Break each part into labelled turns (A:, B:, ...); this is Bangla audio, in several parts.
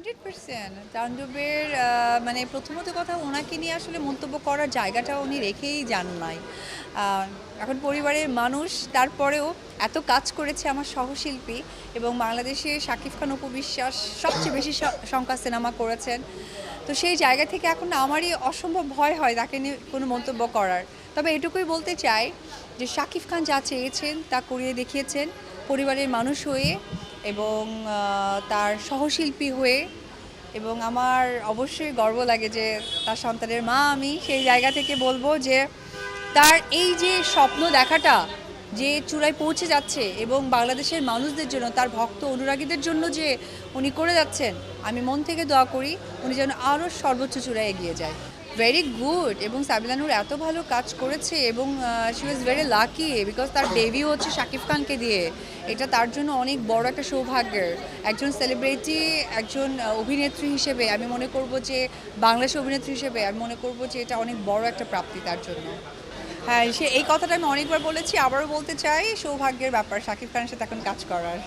A: Hundred percent. তাণ্ডবের মানে প্রথমত কথা ওনাকে নিয়ে আসলে মন্তব্য করার জায়গাটা উনি রেখেই যান নাই। এখন পরিবারের মানুষ, তারপরেও এত কাজ করেছে আমার সহশিল্পী এবং বাংলাদেশে শাকিব খান উপবিশ্বাস সবচেয়ে বেশি সংখ্যা সিনেমা করেছেন। তো সেই জায়গা থেকে এখন আমারই অসম্ভব ভয় হয় তাকে নিয়ে কোনো মন্তব্য করার। তবে এটুকুই বলতে চাই যে শাকিব খান যা চেয়েছেন তা করিয়ে দেখিয়েছেন। পরিবারের মানুষ হয়ে এবং তার সহশিল্পী হয়ে এবং আমার অবশ্যই গর্ব লাগে যে তার সন্তানের মা আমি সেই জায়গা থেকে বলব যে তার এই যে স্বপ্ন দেখাটা যে চূড়ায় পৌঁছে যাচ্ছে এবং বাংলাদেশের মানুষদের জন্য, তার ভক্ত অনুরাগীদের জন্য যে উনি করে যাচ্ছেন, আমি মন থেকে দোয়া করি উনি যেন আরও সর্বোচ্চ চূড়ায় এগিয়ে যায়। ভেরি গুড এবং সাবিলানুর এত ভালো কাজ করেছে এবং she was very lucky because তার ডেবিউ হচ্ছে শাকিব খানকে দিয়ে। এটা তার জন্য অনেক বড় একটা সৌভাগ্যের। একজন সেলিব্রিটি একজন অভিনেত্রী হিসেবে আমি মনে করব যে, বাংলাদেশ অভিনেত্রী হিসেবে আমি মনে করব যে, এটা অনেক বড় একটা প্রাপ্তি তার জন্য। হ্যাঁ সে এই কথাটা আমি অনেকবার বলেছি, আবারও বলতে চাই, সৌভাগ্যের ব্যাপার শাকিব খানের সাথে এখন কাজ করার।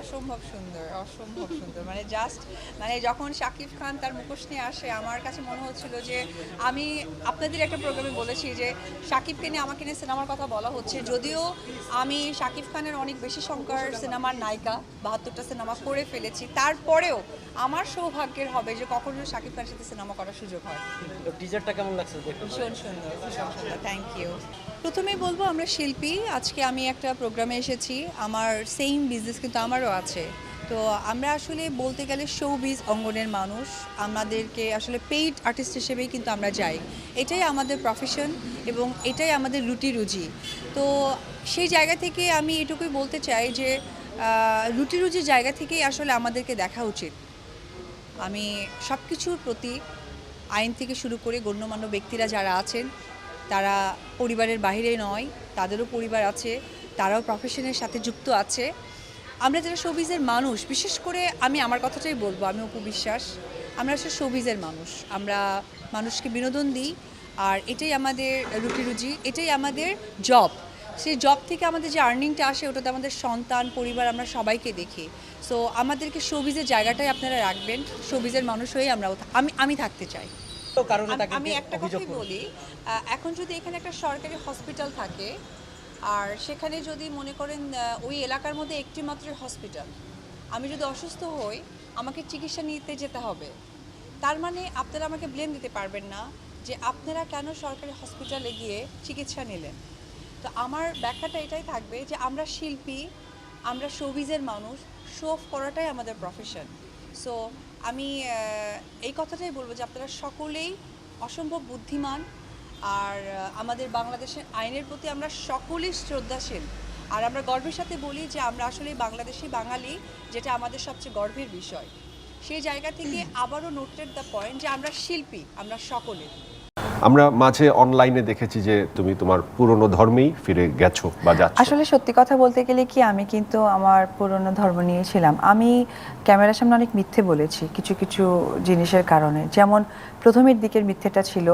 A: অসম্ভব সুন্দর অসম্ভব সুন্দর। মানে জাস্ট মানে যখন শাকিব খান তার মুখোশ নিয়ে আসে আমার কাছে মনে হচ্ছিল যে আমি আপনাদের একটা প্রোগ্রামে বলেছি যে শাকিবকে নিয়ে আমাকে নিয়ে সিনেমার কথা বলা হচ্ছে। যদিও আমি শাকিব খানের অনেক বেশি সংখ্যার সিনেমার নায়িকা বাহাত্তরটা সিনেমা করে ফেলেছি। তারপরেও আমার সৌভাগ্যের হবে যে কখনো শাকিব খানের সাথে সিনেমা করার সুযোগ হয়।
B: টিজারটা কেমন লাগছে
A: ভীষণ সুন্দর ভীষণ সুন্দর। থ্যাংক ইউ প্রথমেই বলব আমরা শিল্পী। আজকে আমি একটা প্রোগ্রামে এসেছি। আমার সেম বিজনেস কিন্তু আমারও আছে। তো আমরা আসলে বলতে গেলে শোবিজ অঙ্গনের মানুষ। আমাদেরকে আসলে পেইড আর্টিস্ট হিসেবেই কিন্তু আমরা যাই। এটাই আমাদের প্রফেশন এবং এটাই আমাদের রুটি রুজি। তো সেই জায়গা থেকে আমি এটুকুই বলতে চাই যে রুটি রুজির জায়গা থেকেই আসলে আমাদেরকে দেখা উচিত। আমি সব কিছুর প্রতি আইন থেকে শুরু করে গণ্যমান্য ব্যক্তিরা যারা আছেন, তারা পরিবারের বাইরে নয়, তাদেরও পরিবার আছে, তারাও প্রফেশনের সাথে যুক্ত আছে। আমরা যারা শোবিজের মানুষ বিশেষ করে আমি আমার কথাটাই বলব আমি অপু বিশ্বাস আমরা আসলে শোবিজের মানুষ। আমরা মানুষকে বিনোদন দিই আর এটাই আমাদের রুটি রুজি এটাই আমাদের জব সেই জব থেকে আমাদের যে আর্নিংটা আসে ওটাতে আমাদের সন্তান পরিবার আমরা সবাইকে দেখি। সো আমাদেরকে শোবিজের জায়গাটাই আপনারা রাখবেন শোবিজের মানুষ হয়েই আমরা আমি আমি থাকতে চাই।
B: তো কারণে
A: আমি- আমি একটা কথাই বলি এখন যদি এখানে একটা সরকারি হসপিটাল থাকে আর সেখানে যদি মনে করেন ওই এলাকার মধ্যে একটি মাত্র হসপিটাল আমি যদি অসুস্থ হই, আমাকে চিকিৎসা নিতে যেতে হবে। তার মানে আপনারা আমাকে ব্লেম দিতে পারবেন না যে আপনারা কেন সরকারি হসপিটালে গিয়ে চিকিৎসা নিলেন। তো আমার ব্যাখ্যাটা এটাই থাকবে যে আমরা শিল্পী, আমরা শোবিজের মানুষ শো অফ করাটাই আমাদের প্রফেশন সো আমি এই কথাটাই বলব যে আপনারা সকলেই অসম্ভব বুদ্ধিমান আর আমাদের বাংলাদেশের আইনের প্রতি আমরা সকলেই শ্রদ্ধাশীল। আর আমরা গর্বের সাথে বলি যে আমরা আসলে বাংলাদেশি বাঙালি যেটা আমাদের সবচেয়ে গর্বের বিষয়। সেই জায়গা থেকে আবারও নোটেড দ্য পয়েন্ট যে আমরা শিল্পী আমরা সকলে।
C: আমরা মাঝে অনলাইনে দেখেছি যে তুমি তোমার পুরনো ধর্মেই ফিরে গেছো বা যাচ্ছ।
D: আসলে সত্যি কথা বলতে গেলে কি, আমি কিন্তু আমার পুরনো ধর্ম নিয়ে ছিলাম। আমি ক্যামেরার সামনে অনেক মিথ্যে বলেছি কিছু কিছু জিনিসের কারণে। যেমন প্রথমের দিকের মিথ্যেটা ছিল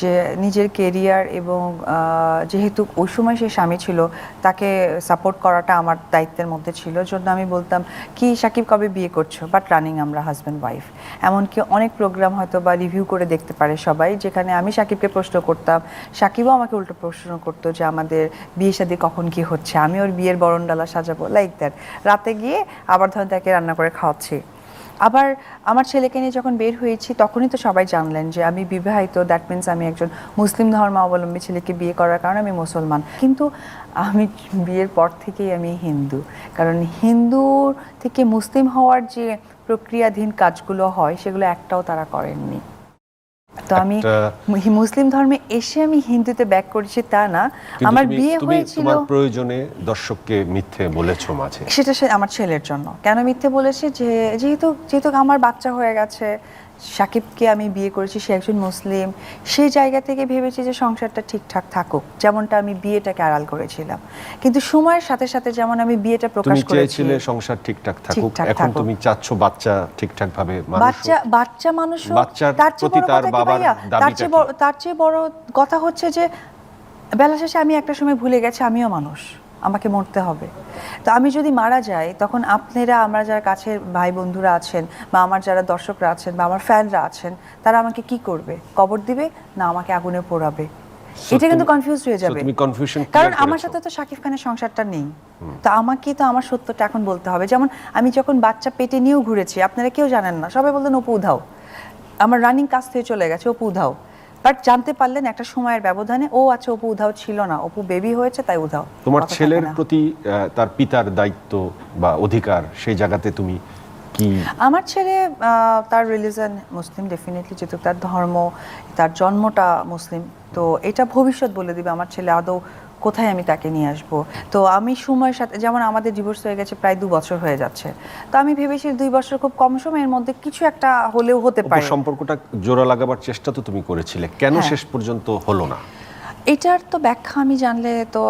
D: যে নিজের কেরিয়ার এবং যেহেতু ওই সময় সে স্বামী ছিল, তাকে সাপোর্ট করাটা আমার দায়িত্বের মধ্যে ছিল। জন্য আমি বলতাম, কি সাকিব, কবে বিয়ে করছ? বাট রানিং আমরা হাজব্যান্ড ওয়াইফ এমনকি অনেক প্রোগ্রাম হয়তো বা রিভিউ করে দেখতে পারে সবাই, যেখানে আমি সাকিবকে প্রশ্ন করতাম, সাকিবও আমাকে উল্টো প্রশ্ন করতো যে আমাদের বিয়ে শাদী কখন কি হচ্ছে? আমি ওর বিয়ের বরণডালা সাজাবো লাইক দ্যাট রাতে গিয়ে আবার ধরেন তাকে রান্না করে খাওয়াচ্ছি। আবার আমার ছেলেকে নিয়ে যখন বের হয়েছি, তখনই তো সবাই জানলেন যে আমি বিবাহিত দ্যাট মিন্স আমি একজন মুসলিম ধর্মাবলম্বী ছেলেকে বিয়ে করার কারণে আমি মুসলমান। কিন্তু আমি বিয়ের পর থেকেই আমি হিন্দু, কারণ হিন্দু থেকে মুসলিম হওয়ার যে প্রক্রিয়াধীন কাজগুলো হয়, সেগুলো একটাও তারা করেননি। তো আমি মুসলিম ধর্মে এসে আমি হিন্দুতে ব্যাক করেছি তা না। আমার বিয়ে হয়েছিল
C: তোমার প্রয়োজনে দর্শককে মিথ্যে বলেছ মাঝে।
D: সেটা সে আমার ছেলের জন্য। কেন মিথ্যে বলেছি? যে যেহেতু যেহেতু আমার বাচ্চা হয়ে গেছে সাকিবকে আমি বিয়ে করেছি সে একজন মুসলিম। সেই জায়গা থেকে ভেবেছি যে সংসারটা ঠিকঠাক থাকুক যেমনটা আমি বিয়েটাকে আড়াল করেছিলাম। কিন্তু সময়ের সাথে সাথে যেমন আমি বিয়েটা প্রকাশ করেছি
C: সংসার ঠিকঠাক থাকুক
D: ঠিকঠাক
C: এখন। তুমি চাচ্ছ বাচ্চা ঠিকঠাক ভাবে মানুষ
D: বাচ্চা বাচ্চা মানুষ তার চেয়ে বড়
C: তার
D: কথা চেয়ে তার চেয়ে বড় কথা হচ্ছে যে বেলা শেষে আমি একটা সময় ভুলে গেছি আমিও মানুষ।
A: আমাকে মরতে হবে। তো আমি যদি মারা যাই তখন আপনারা আমরা যারা কাছের ভাই বন্ধুরা আছেন বা আমার যারা দর্শকরা আছেন বা আমার ফ্যানরা আছেন তারা আমাকে কি করবে? কবর দিবে না আমাকে আগুনে পোড়াবে? এটা কিন্তু কনফিউজ হয়ে যাবে। কারণ আমার সাথে তো শাকিব খানের সংসারটা নেই। তো আমাকে তো আমার সত্যটা এখন বলতে হবে। যেমন আমি যখন বাচ্চা পেটে নিয়েও ঘুরেছি আপনারা কেউ জানেন না। সবাই বলতেন অপু উধাও। আমার রানিং কাজ থেকে চলে গেছে অপু উধাও। বাট জানতে পারলেন একটা সময়ের ব্যবধানে ও আচ্ছা অপু উধাও ছিল না অপু বেবি হয়েছে তাই উধাও
C: তোমার ছেলের। প্রতি তার পিতার দায়িত্ব বা অধিকার সেই জায়গাতে তুমি কি
A: আমার ছেলে তার রিলিজন মুসলিম ডেফিনেটলি যেহেতু তার ধর্ম তার জন্মটা মুসলিম তো এটা ভবিষ্যৎ বলে দিবে আমার ছেলে আদৌ কোথায় আমি তাকে নিয়ে আসব? তো আমি সময়ের সাথে যেমন আমাদের ডিভোর্স হয়ে গেছে প্রায় দু বছর হয়ে যাচ্ছে। তো আমি ভেবেছি দুই বছর খুব কম সময়ের মধ্যে কিছু একটা হলেও হতে পারে।
C: সম্পর্কটা জোড়া লাগাবার চেষ্টা তো তুমি করেছিলে। কেন
A: হ্যাঁ।
C: শেষ পর্যন্ত হলো না?
A: এটার তো ব্যাখ্যা আমি জানলে তো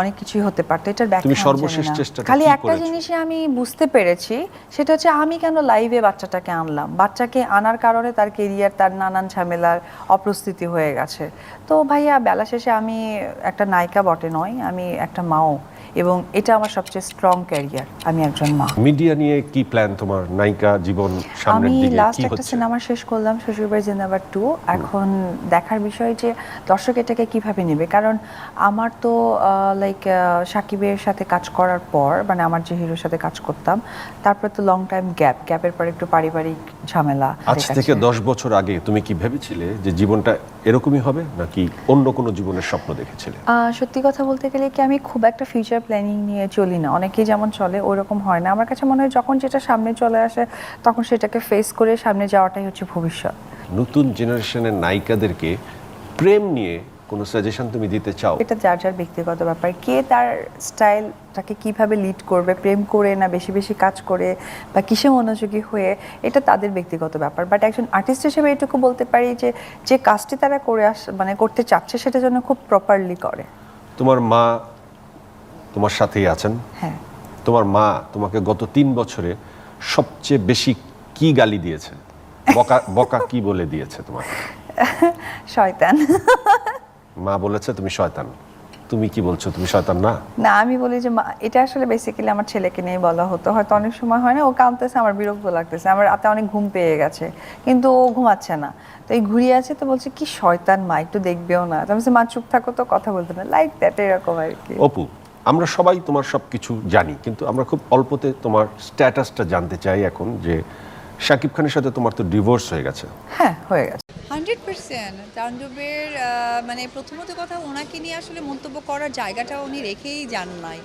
A: অনেক কিছুই হতে পারতো। এটার ব্যাখ্যা
C: তুমি সর্বশেষ
A: জানি খালি একটা
C: জিনিসে
A: জিনিসই আমি বুঝতে পেরেছি সেটা হচ্ছে আমি কেন লাইভে বাচ্চাটাকে আনলাম? বাচ্চাকে আনার কারণে তার কেরিয়ার তার নানান ঝামেলার অপ্রস্তুতি হয়ে গেছে। তো ভাইয়া বেলা শেষে আমি একটা নায়িকা বটে নয় আমি একটা মাও। এবং এটা আমার সবচেয়ে স্ট্রং ক্যারিয়ার আমি একজন মা।
C: মিডিয়া নিয়ে কি প্ল্যান তোমার? নায়িকা জীবন সামনের
A: আমি লাস্ট একটা সিনেমা শেষ করলাম শ্বশুরবাড়ি জিন্দাবাদ টু এখন দেখার বিষয় যে দর্শক এটাকে কীভাবে নেবে? কারণ আমার তো লাইক সাকিবের সাথে কাজ করার পর মানে আমার যে হিরোর সাথে কাজ করতাম তারপর তো লং টাইম গ্যাপ গ্যাপের পর একটু পারিবারিক ঝামেলা
C: আজ থেকে দশ বছর আগে তুমি কি ভেবেছিলে যে জীবনটা এরকমই হবে নাকি অন্য কোনো জীবনের স্বপ্ন দেখেছিলে?
A: আহ, সত্যি কথা বলতে গেলে কি আমি খুব একটা ফিউচার প্ল্যানিং নিয়ে চলি না। অনেকেই যেমন চলে ওরকম হয় না। আমার কাছে মনে হয় যখন যেটা সামনে চলে আসে তখন সেটাকে ফেস করে সামনে যাওয়াটাই হচ্ছে ভবিষ্যৎ।
C: নতুন জেনারেশনের নায়িকাদেরকে প্রেম নিয়ে কোনো সাজেশন তুমি দিতে চাও?
A: এটা যার যার ব্যক্তিগত ব্যাপার। কে তার স্টাইলটাকে কীভাবে লিড করবে প্রেম করে না বেশি বেশি কাজ করে বা কিসে মনোযোগী হয়ে এটা তাদের ব্যক্তিগত ব্যাপার। বাট একজন আর্টিস্ট হিসেবে এটুকু বলতে পারি যে যে কাজটি তারা করে আস মানে করতে চাচ্ছে সেটা যেন খুব প্রপারলি করে।
C: তোমার মা তোমার সাথেই আছেন।
A: হ্যাঁ।
C: তোমার মা তোমাকে গত তিন বছরে সবচেয়ে বেশি কি গালি দিয়েছে? বকা বকা কি বলে দিয়েছে তোমার
A: শয়তান।
C: মা বলেছে তুমি শয়তান। তুমি কি বলছো? তুমি শয়তান না?
A: না আমি বলি যে মা এটা আসলে বেসিক্যালি আমার ছেলেকে নিয়ে বলা হতো। হয়তো অনেক সময় হয় না ও কাঁদতেছে আমার বিরক্ত লাগতেছে। আমার রাতে অনেক ঘুম পেয়ে গেছে কিন্তু ও ঘুমাচ্ছে না। তো এই ঘুরিয়ে আছে তো বলছে কি শয়তান মা একটু দেখবেও না। তো আমি মা চুপ থাকো তো কথা বলতে না। লাইক দ্যাট এরকম আর কি।
C: অপু আমরা সবাই তোমার সব কিছু জানি কিন্তু আমরা খুব অল্পতে তোমার স্ট্যাটাসটা জানতে চাই এখন যে শাকিব খানের সাথে তোমার তো ডিভোর্স হয়ে গেছে।
A: হ্যাঁ হয়ে গেছে।
E: Hundred percent. তাণ্ডবের মানে প্রথমত কথা ওনাকে নিয়ে আসলে মন্তব্য করার জায়গাটা উনি রেখেই যান নাই।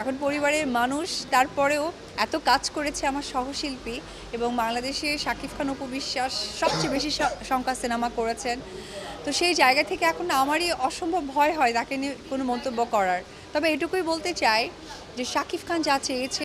E: এখন পরিবারের মানুষ, তারপরেও এত কাজ করেছে আমার সহশিল্পী এবং বাংলাদেশে শাকিব খান উপবিশ্বাস সবচেয়ে বেশি সংখ্যা সিনেমা করেছেন। তো সেই জায়গা থেকে এখন আমারই অসম্ভব ভয় হয় তাকে নিয়ে কোনো মন্তব্য করার। তবে এটুকুই বলতে চাই যে শাকিব খান যা চেয়েছে